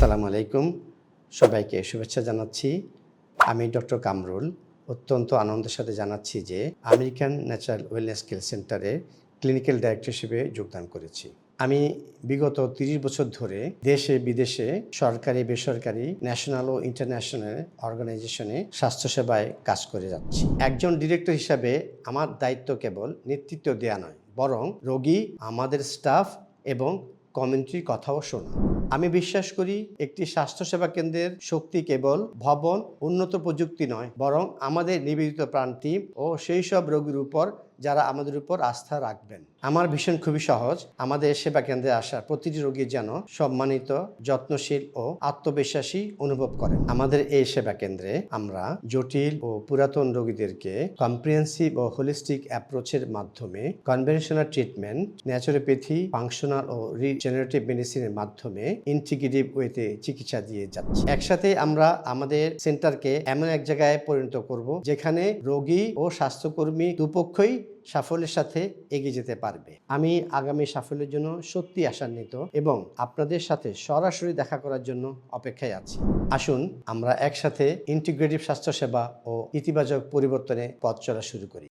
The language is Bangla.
আসসালামু আলাইকুম। সবাইকে শুভেচ্ছা জানাচ্ছি। আমি ডক্টর কামরুল। অত্যন্ত আনন্দের সাথে জানাচ্ছি যে আমেরিকান ন্যাচারাল ওয়েলনেস স্কিল সেন্টারে ক্লিনিক্যাল ডাইরেক্টর হিসেবে যোগদান করেছি। আমি বিগত তিরিশ বছর ধরে দেশে, বিদেশে সরকারি, বেসরকারি, ন্যাশনাল ও ইন্টারন্যাশনাল অর্গানাইজেশনে স্বাস্থ্যসেবায় কাজ করে যাচ্ছি। একজন ডিরেক্টর হিসাবে আমার দায়িত্ব কেবল নেতৃত্ব দেওয়া নয়, বরং রোগী, আমাদের স্টাফ এবং কমিউনিটির কথাও শোনা। আমি বিশ্বাস করি একটি স্বাস্থ্যসেবা কেন্দ্রের শক্তি কেবল ভবন, উন্নত প্রযুক্তি নয়, বরং আমাদের নিবেদিত প্রাণ টিম ও সেই সব রোগীর উপর যারা আমাদের উপর আস্থা রাখবেন। আমার ভীষণ খুবই সহজ। আমাদের সেবা কেন্দ্রে আসা প্রতিটি রোগী যেন সম্মানিত, যত্নশীল ও আত্মবিশ্বাসী অনুভব করেন। আমাদের এই সেবা কেন্দ্রে আমরা জটিল ও পুরাতন রোগীদেরকে কম্প্রিহেন্সিভ ও হোলিস্টিক অ্যাপ্রোচের মাধ্যমে কনভেনশনাল ট্রিটমেন্ট ন্যাচুরোপ্যাথি ফাংশনাল ও রিজেনারেটিভ মেডিসিনের মাধ্যমে ইন্টিগ্রেটিভ ওয়েতে চিকিৎসা দিয়ে যাচ্ছি। একসাথে আমরা আমাদের সেন্টারকে এমন এক জায়গায় পরিণত করব যেখানে রোগী ও স্বাস্থ্যকর্মী দুপক্ষই সাফল্যের সাথে এগিয়ে যেতে পারবে। আমি আগামী সাফল্যের জন্য সত্যি আশান্বিত এবং আপনাদের সাথে সরাসরি দেখা করার জন্য অপেক্ষায় আছি। আসুন, আমরা একসাথে ইন্টিগ্রেটিভ স্বাস্থ্যসেবা ও ইতিবাচক পরিবর্তনে পথ চলা শুরু করি।